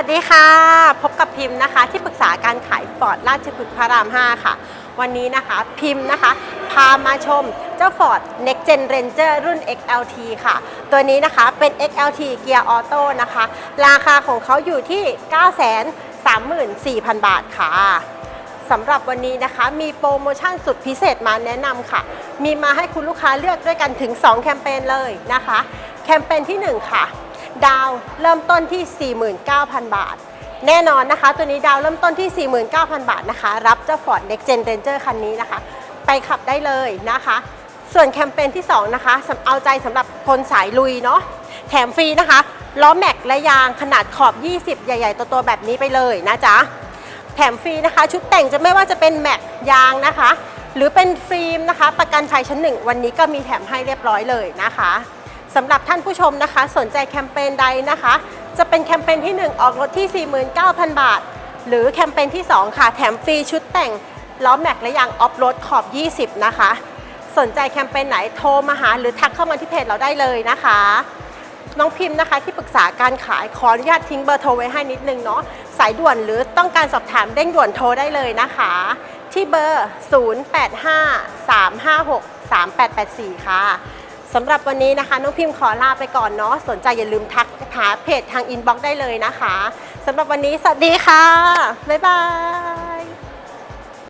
วัสดีค่ะ พบกับพิมพ์นะคะ ที่ปรึกษาการขายฟอร์ดราชพฤกษ์พระราม 5 ค่ะ วันนี้นะคะพิมพ์นะคะ พามาชมเจ้า Ford Next Gen Ranger รุ่น XLT ค่ะ ตัวนี้นะคะเป็น XLT เกียร์ออโต้นะคะ ราคาของเขาอยู่ที่ 934,000 บาทค่ะสำหรับวันนี้นะคะ มีโปรโมชั่นสุดพิเศษมาแนะนำค่ะ มีมาให้คุณลูกค้าเลือกด้วยกันถึง 2 แคมเปญเลยนะคะ แคมเปญที่ 1 ค่ะ ดาวเริ่มต้นที่ 49,000 บาท แน่นอนนะคะ ตัวนี้ดาวเริ่มต้นที่ 49,000 บาทนะคะ รับเจ้า Ford Next Gen Ranger คันนี้นะคะ ไปขับได้เลยนะคะ ส่วนแคมเปญที่ 2 นะคะเอาใจสำหรับคนสายลุยเนาะแถมฟรีนะคะล้อแม็กและยางขนาดขอบ 20 ใหญ่ ๆ ตัวๆแบบนี้ไปเลยนะจ๊ะแถมฟรีนะคะ ชุดแต่งจะไม่ว่าจะเป็นแม็กยางนะคะ หรือเป็นฟิล์มนะคะ ประกันภัยชั้นหนึ่งวันนี้ก็มีแถมให้เรียบร้อยเลยนะคะ สำหรับท่านผู้ชมนะคะ สนใจแคมเปญใดนะคะ จะเป็นแคมเปญที่ 1 ออกรถที่ 49,000 บาท หรือแคมเปญที่ 2 ค่ะ แถมฟรีชุดแต่งล้อแม็กและยางออฟโรดขอบ 20 นะคะ สนใจแคมเปญไหนโทรมาหาหรือทักเข้ามาที่เพจเราได้เลยนะคะ น้องพิมพ์นะคะที่ปรึกษาการขายขออนุญาตทิ้งเบอร์โทรไว้ให้นิดนึงเนาะสายด่วนหรือต้องการสอบถามเร่งด่วนโทรได้เลยนะคะ ที่เบอร์ 0853563884 ค่ะ สำหรับวันนี้นะคะ น้องพิมพ์ขอลาไปก่อนเนาะสนใจอย่าลืมทักหาเพจทางอินบ็อกซ์ได้เลยนะคะสำหรับวันนี้สวัสดีค่ะ บ๊ายบาย